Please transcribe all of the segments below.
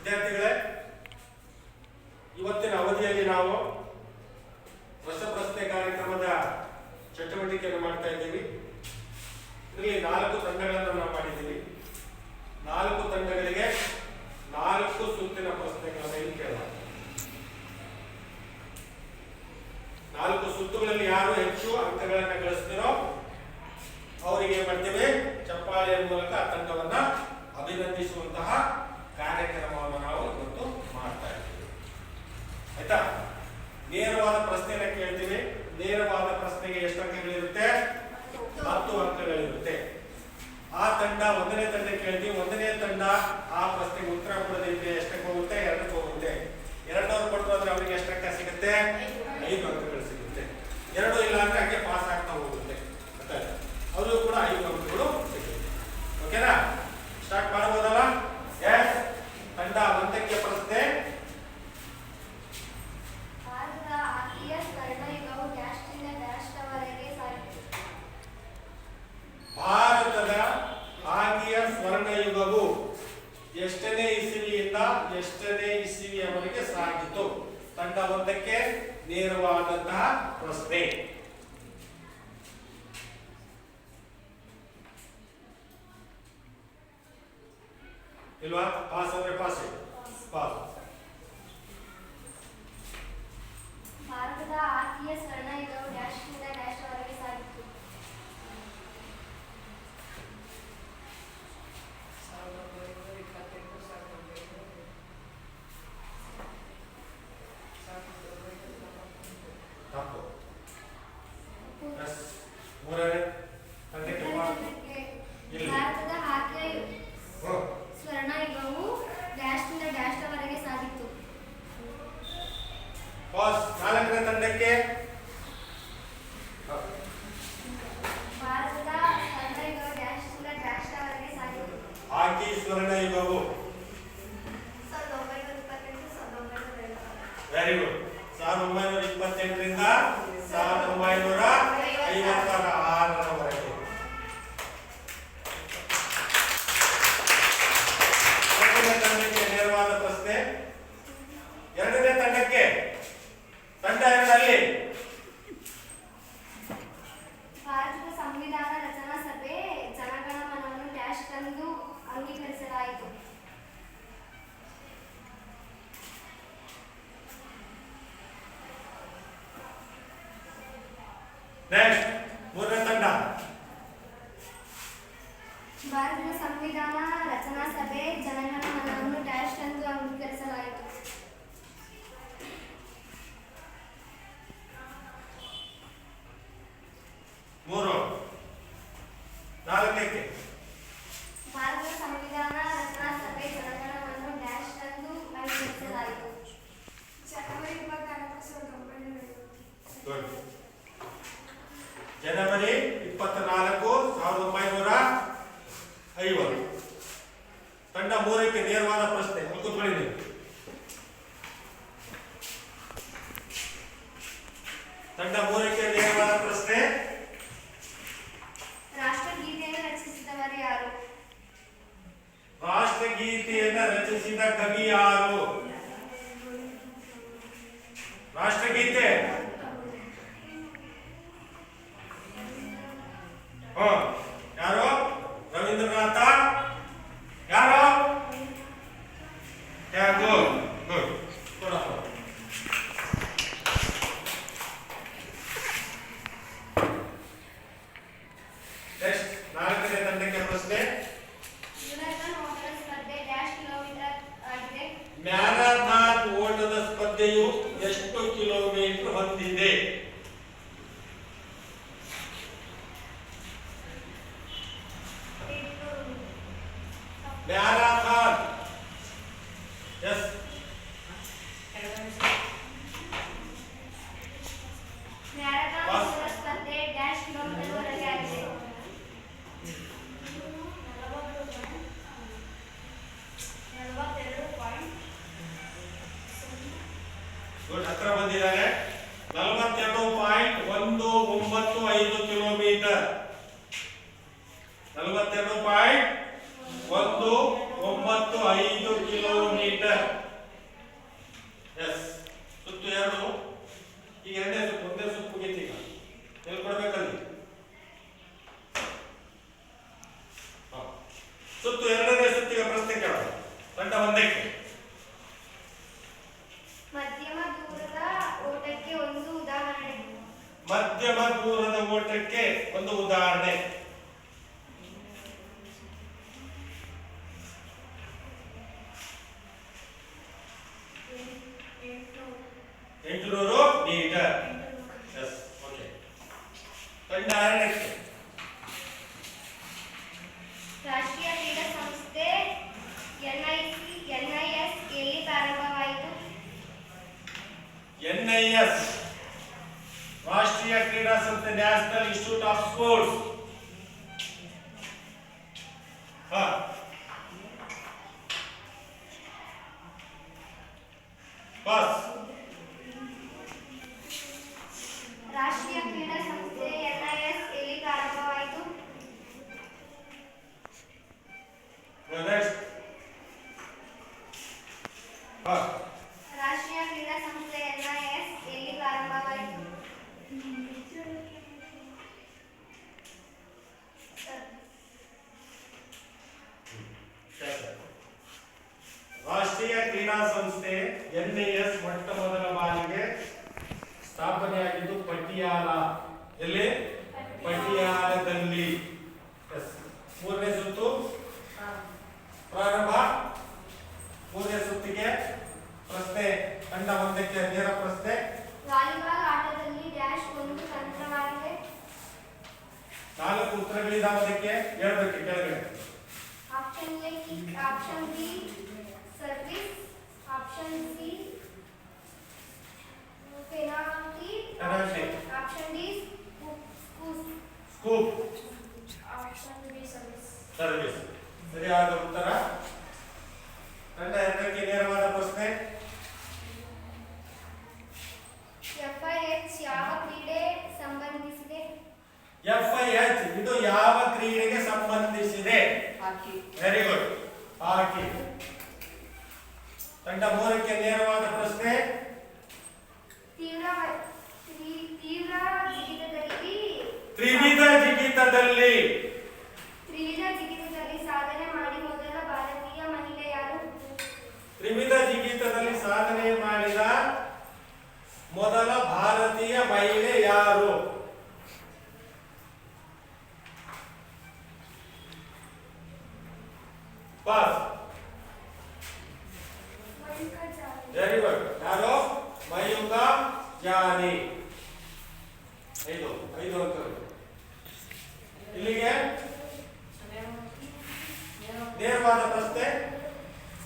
ವಿದ್ಯಾರ್ಥಿಗಳೇ, ಇವತ್ತಿನ ಅವಧಿಯಲ್ಲಿ ನಾವು ರಸಪ್ರಶ್ನೆ ಕಾರ್ಯಕ್ರಮದ ಚಟುವಟಿಕೆಯನ್ನು ಮಾಡ್ತಾ ಇದ್ದೀವಿ. ಇಲ್ಲಿ ನಾಲ್ಕು ತಂಡಗಳನ್ನು ನಾವು ಮಾಡಿದ್ದೀವಿ. ನಾಲ್ಕು ತಂಡಗಳಿಗೆ ನಾಲ್ಕು ಸುತ್ತಿನ ಪ್ರಶ್ನೆಗಳನ್ನು ಇಲ್ಲಿ ಕೇಳಲಾಗಿದೆ ನಾಲ್ಕು ಸುತ್ತುಗಳಲ್ಲಿ ಯಾರು ಹೆಚ್ಚು ಅಂಕಗಳನ್ನು ಗಳಿಸ್ತೀರೋ ಅವರಿಗೆ ಮಾಡ್ತೀವಿ? ಚಪ್ಪಾಳೆಯ ಮೂಲಕ ಆ ತಂಡವನ್ನ ಅಭಿನಂದಿಸುವಂತಹ ಕಾರ್ಯಕ್ರಮವನ್ನು ನಾವು ಇವತ್ತು ಮಾಡ್ತಾ ಇದ್ದೀವಿ. ಆಯ್ತಾ? ನೇರವಾದ ಪ್ರಶ್ನೆನ ಕೇಳ್ತೀವಿ. ನೇರವಾದ ಪ್ರಶ್ನೆಗೆ ಎಷ್ಟು ಅಂಕಗಳಿರುತ್ತೆ? ಹತ್ತು ಅಂಕಗಳಿರುತ್ತೆ. ಆ ತಂಡ ಒಂದನೇ ತಂಡ ಕೇಳ್ತೀವಿ. ಒಂದನೇ ತಂಡ ಆ ಪ್ರಶ್ನೆಗೆ ಉತ್ತರ ಕೊಡದಿದ್ರೆ ಎಷ್ಟಕ್ಕೆ ಹೋಗುತ್ತೆ? ಎರಡಕ್ಕೆ ಹೋಗುತ್ತೆ. ಎರಡನವ್ರು ಕೊಟ್ಟರು ಅಂದ್ರೆ ಅವರಿಗೆ ಎಷ್ಟು ಅಂಕ ಸಿಗುತ್ತೆ? ಐದು ಅಂಕಗಳು ಸಿಗುತ್ತೆ. ಎರಡು ಇಲ್ಲ ಅಂದ್ರೆ ಹಂಗೆ ಪಾಸ್ ಆಗ್ತಾ ಹೋಗುತ್ತೆ. ಅವರು ಕೂಡ ಐದು ಅಂಕಗಳು ಸಿಗುತ್ತೆ. ಓಕೆನಾ ಸ್ಟಾರ್ಟ್ ಮಾಡಬಹುದಲ್ಲ ಎಸ್ ತಂಡ ಒಂದಕ್ಕೆ ಪ್ರಶ್ನೆ ಭಾರತದ ಆರ್ಥಿಕ ಸ್ವರ್ಣಯುಗವು ಡ್ಯಾಶ್ನಿಂದ ಡ್ಯಾಶ್ನವರೆಗೆ ಸಾಗಿತು ಭಾರತದ ಆದಿಯ ಸ್ವರ್ಣಯುಗವು ಎಷ್ಟನೇ ಇಸವಿಯಿಂದ ಎಷ್ಟನೇ ಇಸವಿಯವರೆಗೆ ಸಾಗಿತು. ತಂಡ ಒಂದಕ್ಕೆ ನೇರವಾದಂತಹ ಪ್ರಶ್ನೆ. ಇಲ್ವಾ? ಪಾಸ್ ಅಂದ್ರೆ ಪಾಸ್. ಪಾಸ್. ಭಾರತದ ಆರ್ಥಿಕ ಸ್ವರ್ಣಯುಗವು ಡ್ಯಾಶ್ನಿಂದ ಡ್ಯಾಶ್ನವರೆಗೆ ಸಾಗಿತು ತಪ್ಪು ಎಸ್ ಮೂರನೇ ತಂಡಕ್ಕೆ ಪಾಸ್ ಇಲ್ಲಿ. ಭಾರತದ ಆರ್ಥಿಕ ಹ್ಮ್. ಸ್ವರ್ಣಯುಗವು ಡ್ಯಾಶ್ನಿಂದ ಡ್ಯಾಶ್ನವರೆಗೆ ಸಾಗಿತು ಬಾಸ್ ನಾಲ್ಕನೇ ತಂಡಕ್ಕೆ ಭಾರತದ ಸ್ವರ್ಣಯುಗವು ಡ್ಯಾಶ್ನಿಂದ ಡ್ಯಾಶ್ನವರೆಗೆ ಸಾಗಿತು ಆಕಿ ಸ್ವರ್ಣ ಯುಗವು ಸಾವಿರದ ಒಂಬೈನೂರ ಇಪ್ಪತ್ತೆಂಟು ಸಾವಿರದ ಒಂಬೈನೂರ ಐವತ್ತಾರು ವೆರಿ ಗುಡ್ ಸಾವಿರದ ಒಂಬೈನೂರ ಇಪ್ಪತ್ತೆಂಟರಿಂದ ಸಾವಿರದ ಒಂಬೈನೂರ ಐವತ್ತರ ಆರರವರೆಗೆ ಎರಡನೇ ತಂಡಕ್ಕೆ ನೇರವಾದ ಪ್ರಶ್ನೆ ಎರಡನೇ ತಂಡಕ್ಕೆ ತಂಡ ಎರಡಲ್ಲಿ ಭಾರತದ ಸಂವಿಧಾನ ರಚನಾ ಸಭೆ ಜನಗಣಮನವನ್ನು ಡ್ಯಾಶ್ ತಂದು ಅಂಗೀಕರಿಸಲಾಯಿತು ನೆಕ್ಸ್ಟ್ ಮೂರನೇ ತಂಡ ಭಾರತದ ಸಂವಿಧಾನ ರಚನಾ ಸಭೆ ಜನಗಣಮನವನ್ನು ಡ್ಯಾಶ್ ಎಂದು ಅಂಗೀಕರಿಸಲಾಯಿತು. ಮೂರು. ನಾಲ್ಕಕ್ಕೆ. ಭಾರತದ ಸಂವಿಧಾನ ರಚನಾ ಸಭೆ ಜನಗಣಮನವನ್ನು ಡ್ಯಾಶ್ ತಂದು ಅಂಗೀಕರಿಸಲಾಯಿತು. ಜನವರಿ ಇಪ್ಪತ್ನಾಲ್ಕು ಸಾವಿರದ ಒಂಬೈನೂರ ಜನವರಿ ಇಪ್ಪತ್ನಾಲ್ಕು ಸಾವಿರದ ಒಂಬೈನೂರ ಐವತ್ತು ತಂಡ ಮೂರಕ್ಕೆ ನೇರವಾದ ಪ್ರಶ್ನೆ. ಕೂತ್ಕೊಳ್ಳಿ ನೀವು ತಂಡ ಮೂರಕ್ಕೆ ನೇರವಾದ ಪ್ರಶ್ನೆ. ರಾಷ್ಟ್ರಗೀತೆಯನ್ನು ರಚಿಸಿದವರು ಯಾರು? ರಾಷ್ಟ್ರಗೀತೆಯನ್ನು ರಚಿಸಿದ ಕವಿ ಯಾರು? ಎಂಟುನೂರು ಮೀಟರ್. ಎಸ್ ಓಕೆ ತಂಡ ಎರಡಕ್ಕೆ ರಾಷ್ಟ್ರೀಯ ಕ್ರೀಡಾ ಸಂಸ್ಥೆ ಎನ್ಐಸಿ ಎನ್ಐಎಸ್ ಎಲ್ಲಿ ಪ್ರಾರಂಭವಾಯಿತು? ಎನ್ಐಎಸ್. ರಾಷ್ಟ್ರೀಯ ಕ್ರೀಡಾ ಸಂಸ್ಥೆ ನ್ಯಾಷನಲ್ ಇನ್ಸ್ಟಿಟ್ಯೂಟ್ ಆಫ್ ಸ್ಪೋರ್ಟ್ಸ್. ಹಾ. ಪಾಸ್ ರಾಷ್ಟ್ರೀಯ ಕ್ರೀಡಾ ಸಂಸ್ಥೆ ಎನ್ಐಎಸ್ ಎಲ್ಲಿ ಪ್ರಾರಂಭವಾಯಿತು ನೆಕ್ಸ್ಟ್ ಹಾ ರಾಷ್ಟ್ರೀಯ ಕ್ರೀಡಾ ಸಂಸ್ಥೆ ಎನ್ಐಎಸ್ ಎಲ್ಲಿ ಪ್ರಾರಂಭವಾಯಿತು ರಾಷ್ಟ್ರೀಯ ಕ್ರೀಡಾ ಸಂಸ್ಥೆ ಎನ್ಎಎಸ್ ಮೊಟ್ಟ ಮೊದಲ ಬಾರಿಗೆ ಸ್ಥಾಪನೆಯಾಗಿದ್ದು ಪಟಿಯಾಲ ಎಲ್ಲಿ ಪಟಿಯಾಲದಲ್ಲಿ ಎಸ್ ಮೂರನೇ ಸುತ್ತು ಪ್ರಾರಂಭ ಮೂರನೇ ಸುತ್ತಿಗೆ ಪ್ರಶ್ನೆ ತಂಡ ಒಂದಕ್ಕೆ ನೇರ ಪ್ರಶ್ನೆ ವಾಲಿಬಾಲ್ ಆಟದಲ್ಲಿ ಡ್ಯಾಶ್ ಒಂದು ತಂತ್ರವಾಗಿದೆ ನಾಲ್ಕು ಉತ್ತರಗಳಿದಾವೆ ಅದಕ್ಕೆ ಹೇಳ್ಬೇಕು ಕೆಳಗಡೆ option A kick option B service option C penalty Penalty. Option D ಸ್ಕೂಸ್ scoop option B service ಸರಿಯಾದ ಉತ್ತರ. ತಂಡ ಎರಡಕ್ಕೆ ನೇರವಾದ ಪ್ರಶ್ನೆ. ಎಫ್ಐಎಚ್ ಯಾವ ಕ್ರೀಡೆ ಸಂಬಂಧಿಸಿದೆ? ಎಫ್ಐಎಚ್ ಇದು ಯಾವ ಕ್ರೀಡೆಗೆ ಸಂಬಂಧಿಸಿದೆ? ಹಾಕಿ. Very good hockey. ತಂಡ ಮೂರಕ್ಕೆ ನೇರವಾದ ಪ್ರಶ್ನೆ. ತೀವ್ರ ತೀವ್ರ ಜಿಗಿತದಲ್ಲಿ ತ್ರಿವಿಧ ಜಿಗಿತದಲ್ಲಿ ತ್ರಿವಿಧ ಜಿಗಿತದಲ್ಲಿ ಸಾಧನೆ ಮಾಡಿ ಮೊದಲ ಭಾರತೀಯ ಮಹಿಳೆ ಯಾರು ತ್ರಿವಿಧ ಜಿಗಿತದಲ್ಲಿ ಸಾಧನೆ ಮಾಡಿದ ಮೊದಲ ಭಾರತೀಯ ಮಹಿಳೆ ಯಾರು? ಪಾಸ್ ವೆರಿ ಗುಡ್ ಯಾರು? ಮಯೂಕ ಜಾನಿ ಐದು ಐದು ಅಂಕಗಳು ಇಲ್ಲಿಗೆ ನೇರವಾದ ಪ್ರಶ್ನೆ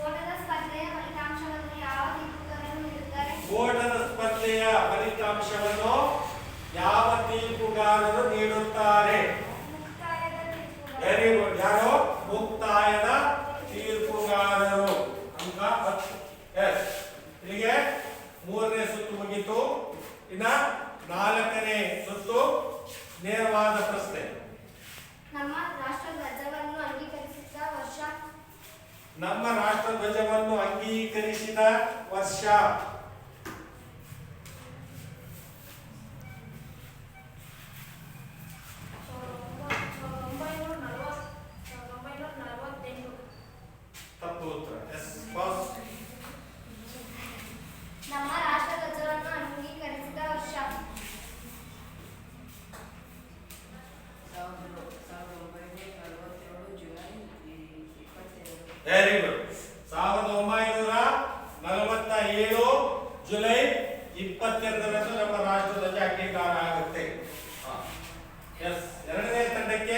ಓಟದ ಸ್ಪರ್ಧೆಯ ಫಲಿತಾಂಶವನ್ನು ಯಾವ ತೀರ್ಪುಗಾರರು ನೀಡುತ್ತಾರೆ ಓಟದ ಸ್ಪರ್ಧೆಯ ಫಲಿತಾಂಶವನ್ನು ಯಾವ ತೀರ್ಪುಗಾರರು ನೀಡುತ್ತಾರೆ ಮುಕ್ತಾಯದ ತೀರ್ಪುಗಾರ ವೆರಿ ಗುಡ್ ಯಾರು ಮುಕ್ತಾಯದ ತೀರ್ಪುಗಾರರು ಅಂಕ ಹತ್ತು ಎಸ್ ಇಲ್ಲಿಗೆ ಮೂರನೇ ಸುತ್ತು ಮುಗೀತು ಇನ್ನ ನಾಲ್ಕನೇ ಸುತ್ತು ನೇರವಾದ ಪ್ರಶ್ನೆ. ನಮ್ಮ ರಾಷ್ಟ್ರ ಧ್ವಜವನ್ನು ಅಂಗೀಕರಿಸಿದ ವರ್ಷ? ನಮ್ಮ ರಾಷ್ಟ್ರ ಧ್ವಜವನ್ನು ಅಂಗೀಕರಿಸಿದ ವರ್ಷ ಒಂಬೈನೂರ ನಲವತ್ತು ಒಂಬೈನೂರ ನಲವತ್ತೆಂಟು ತಪ್ಪು ಉತ್ತರ ಎಸ್ ಬಾಸ್ ನಮ್ಮ ರಾಷ್ಟ್ರ ಧ್ವಜವನ್ನು ಅಂಗೀಕರಿಸಿದ ವರ್ಷ ಸಾವಿರದ ಸಾವಿರದ ಒಂಬೈನೂರ ನಲವತ್ತೇಳು ಜುಲೈ ಇಪ್ಪತ್ತೆರಡು ವೆರಿ ಗುಡ್ ಸಾವಿರದ ಒಂಬೈನೂರ ನಲವತ್ತ ಏಳು ಜುಲೈ ಇಪ್ಪತ್ತೆರಡರಂದು ನಮ್ಮ ರಾಷ್ಟ್ರ ಧ್ವಜ ಅಂಗೀಕಾರ ಆಗುತ್ತೆ ಎಸ್ ಎರಡನೇ ತಂಡಕ್ಕೆ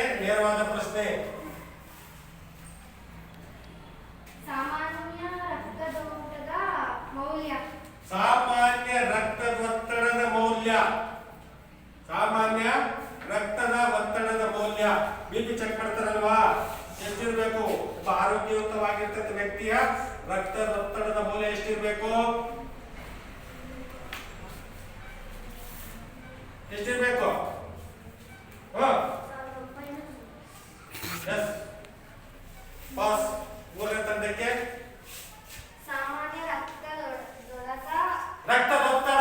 ಸಾಮಾನ್ಯ ರಕ್ತದ ಮೌಲ್ಯ. ಸಾಮಾನ್ಯ ರಕ್ತದೊತ್ತಡದ ಮೌಲ್ಯ. ಸಾಮಾನ್ಯ ರಕ್ತದ ಒತ್ತಡದ ಮೌಲ್ಯ. ಬಿಪಿ ಚೆಕ್ ಮಾಡ್ತಾರಲ್ವಾ? ಎಷ್ಟಿರ್ಬೇಕು? ಒಬ್ಬ ಆರೋಗ್ಯಯುತವಾಗಿರ್ತಕ್ಕ ವ್ಯಕ್ತಿಯ ರಕ್ತದೊತ್ತಡದ ಮೌಲ್ಯ ಎಷ್ಟಿರ್ಬೇಕು? ಎಷ್ಟಿರ್ಬೇಕು? ಹ? ಎಸ್ ಪಾಸ್ ಮೂರನೇ ತಂಡಕ್ಕೆ? ಸಾಮಾನ್ಯ ರಕ್ತದೊಳಕ ರಕ್ತದೊತ್ತಡ.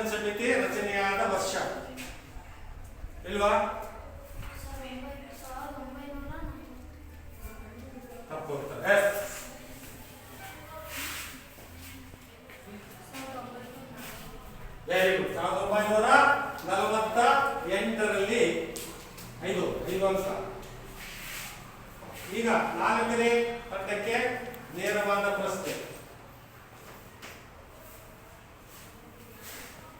ತಾರಾಚಂದ್ ಸಮಿತಿ ರಚನೆಯಾದ ವರ್ಷ. ಇಲ್ವಾ? ತಪ್ಪು ವೆರಿ ಗುಡ್ ಸಾವಿರದ ಒಂಬೈನೂರ ನಲವತ್ತ ಎಂಟರಲ್ಲಿ ಐದು ಐದು ಅಂಶ. ಈಗ ನಾಲ್ಕನೇ ಪಟ್ಟಕ್ಕೆ ನೇರವಾದ ಪ್ರಶ್ನೆ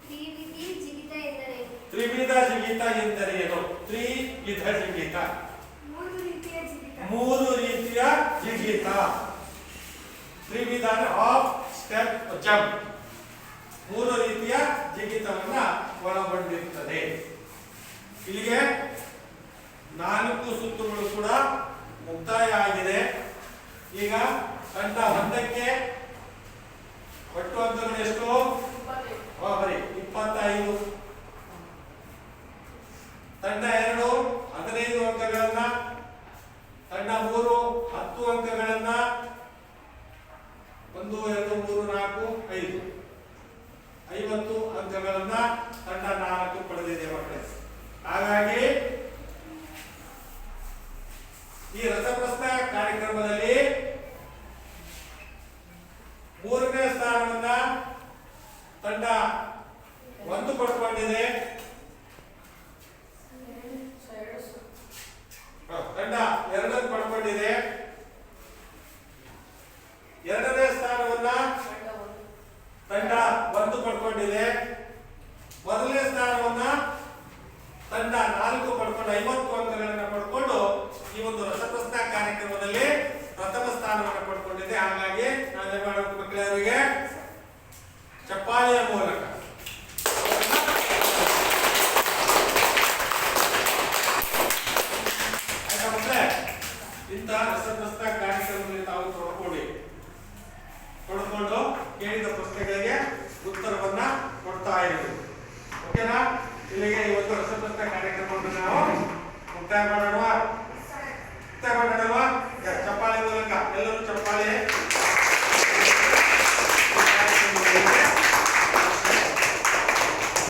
ತ್ರಿವಿಧಿ ಜಿಗಿತ ಎಂದರೇನು ಎಂದರೆ ಎಂದರೇನು ತ್ರಿವಿಧ ಜಿಗಿತ. ಮೂರು ರೀತಿಯ ಜಿಗಿತ. ಮೂರು ರೀತಿಯ ಜಿಗಿತ. ತ್ರಿವಿಧ ಆಫ್ ಸ್ಟೆಪ್ ಜಂಪ್. ಮೂರು ರೀತಿಯ ಜಿಗಿತವನ್ನ ಒಳಗೊಂಡಿರುತ್ತದೆ ಇಲ್ಲಿಗೆ ನಾಲ್ಕು ಸುತ್ತುಗಳು ಕೂಡ ಮುಕ್ತಾಯ ಆಗಿದೆ. ಈಗ ತಂಡ ಹಂತಕ್ಕೆ ಒಟ್ಟು ಅಂಕಗಳು ಎಷ್ಟು? ಬರೀ ಇಪ್ಪತ್ತೈದು. ತಂಡ ಎರಡು, ಹದಿನೈದು ಅಂಕಗಳನ್ನ, ತಂಡ ಮೂರು, ಹತ್ತು ಅಂಕಗಳನ್ನ, ಒಂದು, ಎರಡು, ಮೂರು, ನಾಲ್ಕು, ಐದು. ಐವತ್ತು ಅಂಕಗಳನ್ನ ಇಂತಹ ರಸಪ್ರಶ್ನ ಕಾರ್ಯಕ್ರಮದಲ್ಲಿ ತಾವು ತೊಡ್ಕೊಳ್ಳಿ. ತೊಡ್ಕೊಂಡು ಕೇಳಿದ ಪ್ರಶ್ನೆಗಳಿಗೆ ಉತ್ತರವನ್ನ ಕೊಡ್ತಾ ಇರು. ಓಕೆನಾ? ಇಲ್ಲಿಗೆ ಇವತ್ತು ರಸಪ್ರಶ್ನ ಕಾರ್ಯಕ್ರಮವನ್ನು ನಾವು ಮುಕ್ತಾಯ ಮಾಡೋಣ ಮುಕ್ತಾಯ ಮಾಡೋಣ ಚಪ್ಪಾಳೆ ಮೂಲಕ. ಎಲ್ಲರೂ ಚಪ್ಪಾಳೆ.